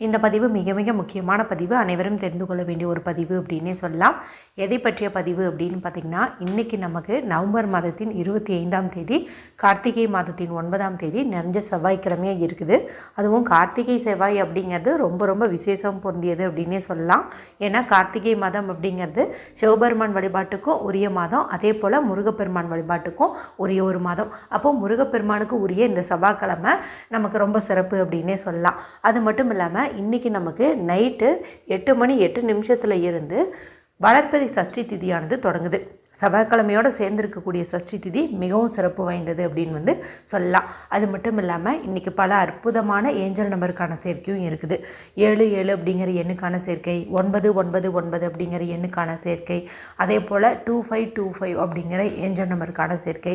இந்த பதிவு மிக மிக முக்கியமான பதிவு. அனைவரும் தெரிந்து கொள்ள வேண்டிய ஒரு பதிவு அப்படின்னே சொல்லலாம். எதை பற்றிய பதிவு அப்படின்னு பார்த்திங்கன்னா இன்றைக்கி நமக்கு நவம்பர் மாதத்தின் இருபத்தி ஐந்தாம் தேதி கார்த்திகை மாதத்தின் ஒன்பதாம் தேதி நிறைஞ்ச செவ்வாய்க்கிழமையாக இருக்குது. அதுவும் கார்த்திகை செவ்வாய் அப்படிங்கிறது ரொம்ப ரொம்ப விசேஷம் பொருந்தியது அப்படின்னே சொல்லலாம். ஏன்னா கார்த்திகை மாதம் அப்படிங்கிறது சிவபெருமான் வழிபாட்டுக்கும் உரிய மாதம். அதே போல் முருகப்பெருமான் வழிபாட்டுக்கும் உரிய ஒரு மாதம். அப்போது முருகப்பெருமானுக்கு உரிய இந்த செவ்வாய்க்கிழமை நமக்கு ரொம்ப சிறப்பு அப்படின்னே சொல்லலாம். அது மட்டும் இல்லாமல் இன்றைக்கி நமக்கு நைட்டு எட்டு மணி எட்டு நிமிஷத்தில் இருந்து வளர்ப்பெரி சஷ்டி திதியானது தொடங்குது. செவ்வாய்க்கிழமையோடு சேர்ந்திருக்கக்கூடிய சஷ்டி திதி மிகவும் சிறப்பு வாய்ந்தது அப்படின்னு வந்து சொல்லலாம். அது மட்டும் இல்லாமல் இன்றைக்கி பல அற்புதமான ஏஞ்சல் நம்பருக்கான சேர்க்கையும் இருக்குது. ஏழு ஏழு அப்படிங்கிற எண்ணுக்கான சேர்க்கை ஒன்பது ஒன்பது ஒன்பது அப்படிங்கிற எண்ணுக்கான சேர்க்கை அதே போல் டூ ஃபைவ் டூ ஃபைவ் அப்படிங்கிற ஏஞ்சல் நம்பருக்கான சேர்க்கை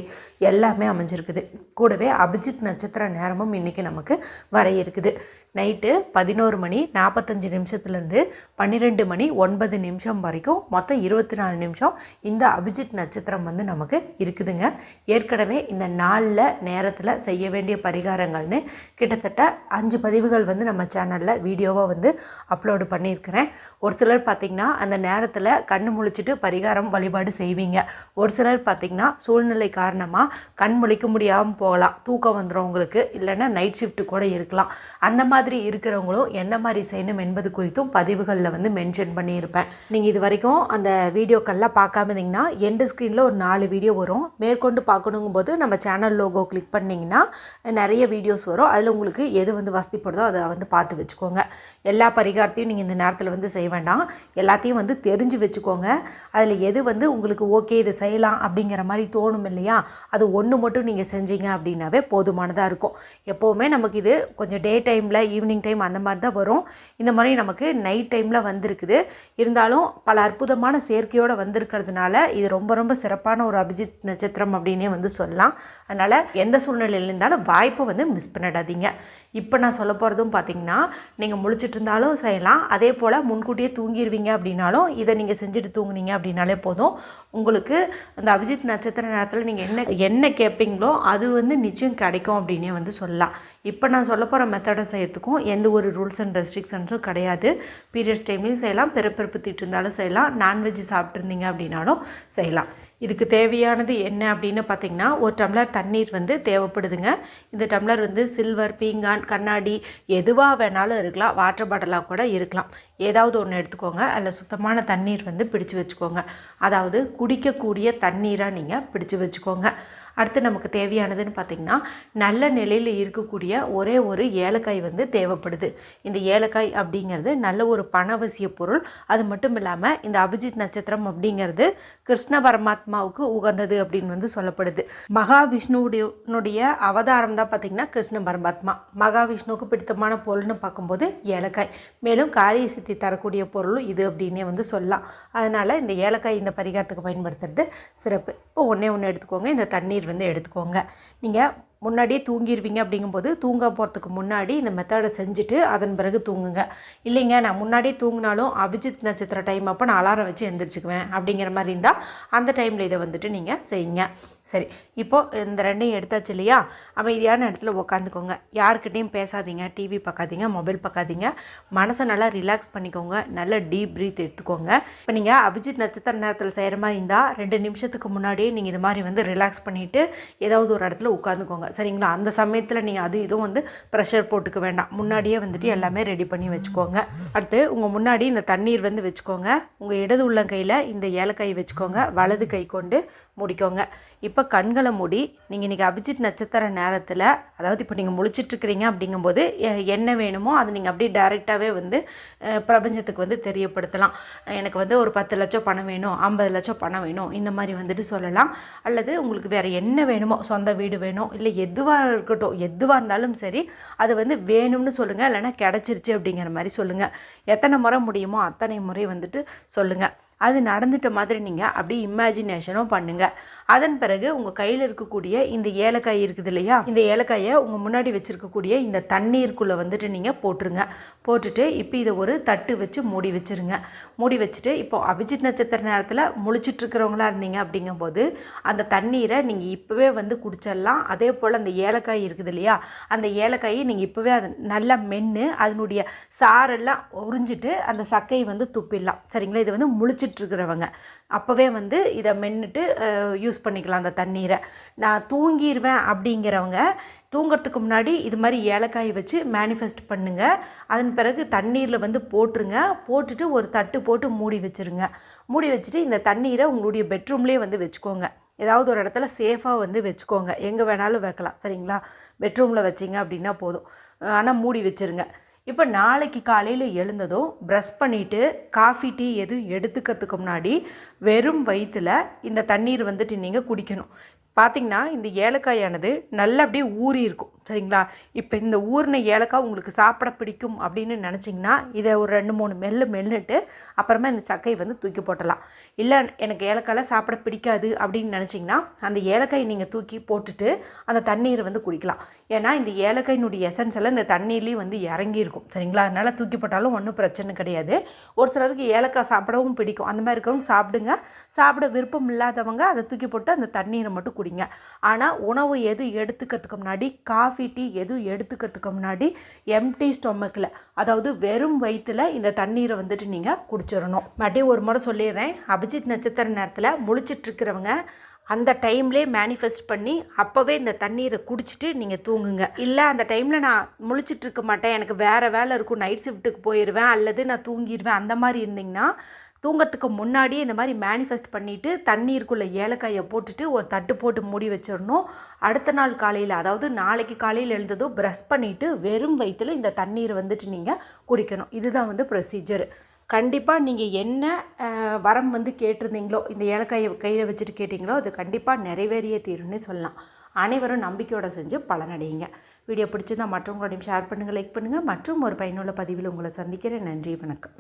எல்லாமே அமைஞ்சிருக்குது. கூடவே அபிஜித் நட்சத்திர நேரமும் இன்றைக்கி நமக்கு வர இருக்குது. நைட்டு பதினோரு மணி நாற்பத்தஞ்சு நிமிஷத்துலேருந்து பன்னிரெண்டு மணி ஒன்பது நிமிஷம் வரைக்கும் மொத்தம் இருபத்தி நாலு நிமிஷம் இந்த அபிஜித் நட்சத்திரம் வந்து நமக்கு இருக்குதுங்க. ஏற்கனவே இந்த நாளில் நேரத்தில் செய்ய வேண்டிய பரிகாரங்கள்னு கிட்டத்தட்ட அஞ்சு பதிவுகள் வந்து நம்ம சேனலில் வீடியோவாக வந்து அப்லோடு பண்ணியிருக்கிறேன். ஒரு சிலர் பார்த்திங்கன்னா அந்த நேரத்தில் கண் முழிச்சிட்டு பரிகாரம் வழிபாடு செய்வீங்க. ஒரு சிலர் பார்த்திங்கன்னா சூழ்நிலை காரணமாக கண் முழிக்க முடியாமல் போகலாம். தூக்கம் வந்துடும் உங்களுக்கு. இல்லைன்னா நைட் ஷிஃப்ட்டு கூட இருக்கலாம். அந்த மாதிரி மாதிரி இருக்கிறவங்களும் எந்த மாதிரி செய்யணும் என்பது குறித்தும் பதிவுகளில் வந்து மென்ஷன் பண்ணியிருப்பேன். நீங்கள் இது வரைக்கும் அந்த வீடியோக்கள்லாம் பார்க்காம இருந்தீங்கன்னா எண்டு ஸ்க்ரீனில் ஒரு நாலு வீடியோ வரும். மேற்கொண்டு பார்க்கணுங்கும் போது நம்ம சேனல் லோகோ கிளிக் பண்ணிங்கன்னா நிறைய வீடியோஸ் வரும். அதில் உங்களுக்கு எது வந்து வசதிப்படுதோ அதை வந்து பார்த்து வச்சுக்கோங்க. எல்லா பரிகாரத்தையும் நீங்கள் இந்த நேரத்தில் வந்து செய்ய வேண்டாம். எல்லாத்தையும் வந்து தெரிஞ்சு வச்சுக்கோங்க. அதில் எது வந்து உங்களுக்கு ஓகே இது செய்யலாம் அப்படிங்கிற மாதிரி தோணும் இல்லையா? அது ஒன்று மட்டும் நீங்கள் செஞ்சீங்க அப்படின்னாவே போதுமானதாக இருக்கும். எப்போவுமே நமக்கு இது கொஞ்சம் டே டைமில் ஈவினிங் டைம் அந்த மாதிரி தான் வரும். இந்த மாதிரி நமக்கு நைட் டைமில் வந்திருக்குது. இருந்தாலும் பல அற்புதமான சேர்க்கையோடு வந்திருக்கிறதுனால இது ரொம்ப ரொம்ப சிறப்பான ஒரு அபிஜித் நட்சத்திரம் அப்படின்னே வந்து சொல்லலாம். அதனால் எந்த சூழ்நிலையில் இருந்தாலும் வாய்ப்பை வந்து மிஸ் பண்ணிடாதீங்க இப்போ நான் சொல்ல போகிறதும் பார்த்தீங்கன்னா நீங்கள் முழிச்சிட்டு இருந்தாலும் செய்யலாம். அதே போல் முன்கூட்டியே தூங்கிடுவீங்க அப்படின்னாலும் இதை நீங்கள் செஞ்சுட்டு தூங்குனீங்க அப்படின்னாலே போதும். உங்களுக்கு அந்த அபிஜித் நட்சத்திர நேரத்தில் நீங்கள் என்ன என்ன கேட்பீங்களோ அது வந்து நிச்சயம் கிடைக்கும் அப்படின்னே வந்து சொல்லலாம். இப்போ நான் சொல்ல போகிற மெத்தடை செய்யறதுக்கும் எந்த ஒரு ரூல்ஸ் அண்ட் ரெஸ்ட்ரிக்ஷன்ஸும் கிடையாது. பீரியட்ஸ் டைம்லையும் செய்யலாம். பிறப்பிறப்பு தீட்டு இருந்தாலும் செய்யலாம். நான்வெஜ் சாப்பிட்ருந்தீங்க அப்படின்னாலும் செய்யலாம். இதுக்கு தேவையானது என்ன அப்படின்னு பார்த்தீங்கன்னா ஒரு டம்ளர் தண்ணீர் வந்து தேவைப்படுதுங்க. இந்த டம்ளர் வந்து சில்வர் பீங்கான் கண்ணாடி எதுவாக வேணாலும் இருக்கலாம். வாட்டர் பாட்டிலாக கூட இருக்கலாம். ஏதாவது ஒன்று எடுத்துக்கோங்க. அதில் சுத்தமான தண்ணீர் வந்து பிடிச்சு வச்சுக்கோங்க. அதாவது குடிக்கக்கூடிய தண்ணீராக நீங்கள் பிடிச்சு வச்சுக்கோங்க. அடுத்து நமக்கு தேவையானதுன்னு பார்த்திங்கன்னா நல்ல நிலையில் இருக்கக்கூடிய ஒரே ஒரு ஏலக்காய் வந்து தேவைப்படுது. இந்த ஏலக்காய் அப்படிங்கிறது நல்ல ஒரு பணவசிய பொருள். அது மட்டும் இல்லாமல் இந்த அபிஜித் நட்சத்திரம் அப்படிங்கிறது கிருஷ்ண பரமாத்மாவுக்கு உகந்தது அப்படின்னு வந்து சொல்லப்படுது. மகாவிஷ்ணுடைய அவதாரம் தான் பார்த்திங்கன்னா கிருஷ்ண பரமாத்மா. மகாவிஷ்ணுவுக்கு பிடித்தமான பொருள்னு பார்க்கும்போது ஏலக்காய். மேலும் காரிய சித்தி தரக்கூடிய பொருளும் இது அப்படின்னே வந்து சொல்லலாம். அதனால் இந்த ஏலக்காய் இந்த பரிகாரத்துக்கு பயன்படுத்துறது சிறப்பு. இப்போ ஒன்றே ஒன்று எடுத்துக்கோங்க. இந்த தண்ணீர் வந்து எடுத்துக்கோங்க. நீங்கள் முன்னாடியே தூங்கிடுவீங்க அப்படிங்கும்போது தூங்க போகிறதுக்கு முன்னாடி இந்த மெத்தடை செஞ்சுட்டு அதன் பிறகு தூங்குங்க. இல்லைங்க நான் முன்னாடியே தூங்கினாலும் அபிஜித் நட்சத்திர டைம் அப்போ நான் அலாரம் வச்சு எந்திரிச்சுக்குவேன் அப்படிங்கிற மாதிரி இருந்தால் அந்த டைமில் இதை வந்துட்டு நீங்கள் செய்யுங்க. சரி இப்போது இந்த ரெண்டையும் எடுத்தாச்சு இல்லையா? அமைதியான இடத்துல உக்காந்துக்கோங்க. யாருக்கிட்டேயும் பேசாதீங்க டிவி பார்க்காதீங்க மொபைல் பார்க்காதீங்க. மனசை நல்லா ரிலாக்ஸ் பண்ணிக்கோங்க நல்ல டீப் ப்ரீத் எடுத்துக்கோங்க. இப்போ நீங்கள் அபிஜித் நட்சத்திர நேரத்தில் செய்கிற மாதிரி இருந்தால் ரெண்டு நிமிஷத்துக்கு முன்னாடியே நீங்கள் இது மாதிரி வந்து ரிலாக்ஸ் பண்ணிவிட்டு ஏதாவது ஒரு இடத்துல உட்காந்துக்கோங்க சரிங்களா? அந்த சமயத்தில் நீங்கள் அது இதுவும் வந்து ப்ரெஷர் போட்டுக்க வேண்டாம். முன்னாடியே வந்துட்டு எல்லாமே ரெடி பண்ணி வச்சுக்கோங்க. அடுத்து உங்கள் முன்னாடி இந்த தண்ணீர் வந்து வச்சுக்கோங்க. உங்கள் இடது உள்ளங்கையில் இந்த ஏலக்காய் வச்சுக்கோங்க. வலது கை கொண்டு முடிக்கோங்க. இப்போ இப்போ கண்களை மூடி நீங்கள் இன்றைக்கி அபிஜித் நட்சத்திர நேரத்தில் அதாவது இப்போ நீங்கள் முழிச்சிட்ருக்கிறீங்க அப்படிங்கும்போது என்ன வேணுமோ அதை நீங்கள் அப்படியே டைரெக்டாகவே வந்து பிரபஞ்சத்துக்கு வந்து தெரியப்படுத்தலாம். எனக்கு வந்து ஒரு பத்து லட்சம் பணம் வேணும் ஐம்பது லட்சம் பணம் வேணும் இந்த மாதிரி வந்துட்டு சொல்லலாம். அல்லது உங்களுக்கு வேறு என்ன வேணுமோ சொந்த வீடு வேணும் இல்லை எதுவாக இருக்கட்டும் எதுவாக இருந்தாலும் சரி அது வந்து வேணும்னு சொல்லுங்கள் இல்லைன்னா கிடச்சிருச்சு அப்படிங்கிற மாதிரி சொல்லுங்கள் எத்தனை முறை முடியுமோ அத்தனை முறை வந்துட்டு சொல்லுங்கள் அது நடந்துட்ட மாதிரி நீங்கள் அப்படியே இமேஜினேஷனும் பண்ணுங்கள் அதன் பிறகு உங்கள் கையில் இருக்கக்கூடிய இந்த ஏலக்காய் இருக்குது இல்லையா? இந்த ஏலக்காயை உங்கள் முன்னாடி வச்சுருக்கக்கூடிய இந்த தண்ணீருக்குள்ளே வந்துட்டு நீங்கள் போட்டுருங்க. போட்டுட்டு இப்போ இதை ஒரு தட்டு வச்சு மூடி வச்சுருங்க. மூடி வச்சுட்டு இப்போ அபிஜித் நட்சத்திர நேரத்தில் முழிச்சிட்ருக்கிறவங்களா இருந்தீங்க அப்படிங்கும்போது அந்த தண்ணீரை நீங்கள் இப்போவே வந்து குடிச்சிடலாம். அதே போல் அந்த ஏலக்காய் இருக்குது இல்லையா? அந்த ஏலக்காயை நீங்கள் இப்போவே அதை நல்லா மென்று அதனுடைய சாரெல்லாம் உறிஞ்சிட்டு அந்த சக்கையை வந்து துப்பிடலாம். சரிங்களா? இது வந்து முழிச்சிட்டு இருக்கிறவங்க. அப்போவே வந்து இதை மென்னுட்டு யூஸ் பண்ணிக்கலாம் அந்த தண்ணீரை. நான் தூங்கிடுவேன் அப்படிங்கிறவங்க தூங்குறதுக்கு முன்னாடி இது மாதிரி ஏலக்காய் வச்சு மேனிஃபெஸ்ட் பண்ணுங்கள் அதன் பிறகு தண்ணீரில் வந்து போட்டுருங்க. போட்டுட்டு ஒரு தட்டு போட்டு மூடி வச்சுருங்க. மூடி வச்சுட்டு இந்த தண்ணீரை உங்களுடைய பெட்ரூம்லேயே வந்து வச்சுக்கோங்க. ஏதாவது ஒரு இடத்துல சேஃபாக வந்து வச்சுக்கோங்க. எங்கே வேணாலும் வைக்கலாம். சரிங்களா? பெட்ரூமில் வச்சிங்க அப்படின்னா போதும். ஆனால் மூடி வச்சுருங்க. இப்போ நாளைக்கு காலையில் எழுந்ததும் ப்ரஷ் பண்ணிவிட்டு காஃபி டீ எதுவும் எடுத்துக்கிறதுக்கு முன்னாடி வெறும் வயிற்றில் இந்த தண்ணீர் வந்துட்டு நீங்கள் குடிக்கணும். பார்த்திங்கன்னா இந்த ஏலக்காயானது நல்லா அப்படியே ஊறி இருக்கும். சரிங்களா? இப்போ இந்த ஊறின ஏலக்காய் உங்களுக்கு சாப்பிட பிடிக்கும் அப்படின்னு நினச்சிங்கன்னா இதை ஒரு ரெண்டு மூணு மெல்லு மெல்லுட்டு அப்புறமா இந்த சக்கையை வந்து தூக்கி போட்டலாம் இல்லை எனக்கு ஏலக்காயில் சாப்பிட பிடிக்காது அப்படின்னு நினச்சிங்கன்னா அந்த ஏலக்காயை நீங்கள் தூக்கி போட்டுட்டு அந்த தண்ணீரை வந்து குடிக்கலாம். ஏன்னா இந்த ஏலக்காயினுடைய எசன்ஸ் எல்லாம் இந்த தண்ணீர்லேயும் வந்து இறங்கியிருக்கும் சரிங்களா? அதனால் தூக்கி போட்டாலும் ஒன்றும் பிரச்சனை கிடையாது. ஒரு சிலருக்கு ஏலக்காய் சாப்பிடவும் பிடிக்கும். அந்த மாதிரி இருக்கிறவங்க சாப்பிடுங்க. சாப்பிட விருப்பம் இல்லாதவங்க அதை தூக்கி போட்டு அந்த தண்ணீரை மட்டும் குடிங்க ஆனால் உணவு எது எடுத்துக்கிறதுக்கு முன்னாடி காஃபி டீ எதுவும் எடுத்துக்கிறதுக்கு முன்னாடி எம்டி ஸ்டொமக்கில் அதாவது வெறும் வயிற்றில் இந்த தண்ணீரை வந்துட்டு நீங்கள் குடிச்சிடணும். மறுபடியும் ஒரு முறை சொல்லிடுறேன். அபிஜித் நட்சத்திர நேரத்தில் முழிச்சிட்ருக்கிறவங்க அந்த டைம்லே மேனிஃபெஸ்ட் பண்ணி அப்போவே இந்த தண்ணீரை குடிச்சிட்டு நீங்கள் தூங்குங்க. இல்லை அந்த டைமில் நான் முழிச்சிட்ருக்க மாட்டேன். எனக்கு வேறு வேலை இருக்கும். நைட் ஷிஃப்ட்டுக்கு போயிடுவேன் அல்லது நான் தூங்கிடுவேன். அந்த மாதிரி இருந்திங்கன்னா தூங்கறதுக்கு முன்னாடியே இந்த மாதிரி மேனிஃபெஸ்ட் பண்ணிவிட்டு தண்ணீருக்குள்ளே ஏலக்காயை போட்டுட்டு ஒரு தட்டு போட்டு மூடி வச்சிடணும். அடுத்த நாள் காலையில் அதாவது நாளைக்கு காலையில் எழுந்ததும் ப்ரஷ் பண்ணிவிட்டு வெறும் வயிற்றில் இந்த தண்ணீரை வந்துட்டு நீங்கள் குடிக்கணும். இதுதான் வந்து ப்ரொசீஜர் கண்டிப்பாக நீங்கள் என்ன வரம் வந்து கேட்டிருந்தீங்களோ இந்த ஏலக்காயை கையில் வச்சுட்டு கேட்டிங்களோ அது கண்டிப்பாக நிறைவேறிய தீரும்னு சொல்லலாம். அனைவரும் நம்பிக்கையோடு செஞ்சு பலனடையுங்க. வீடியோ பிடிச்சிருந்தால் மற்றவங்களோடையும் ஷேர் பண்ணுங்கள் லைக் பண்ணுங்கள் மற்றும் ஒரு பயனுள்ள பதிவில் உங்களை சந்திக்கிறேன். நன்றி வணக்கம்.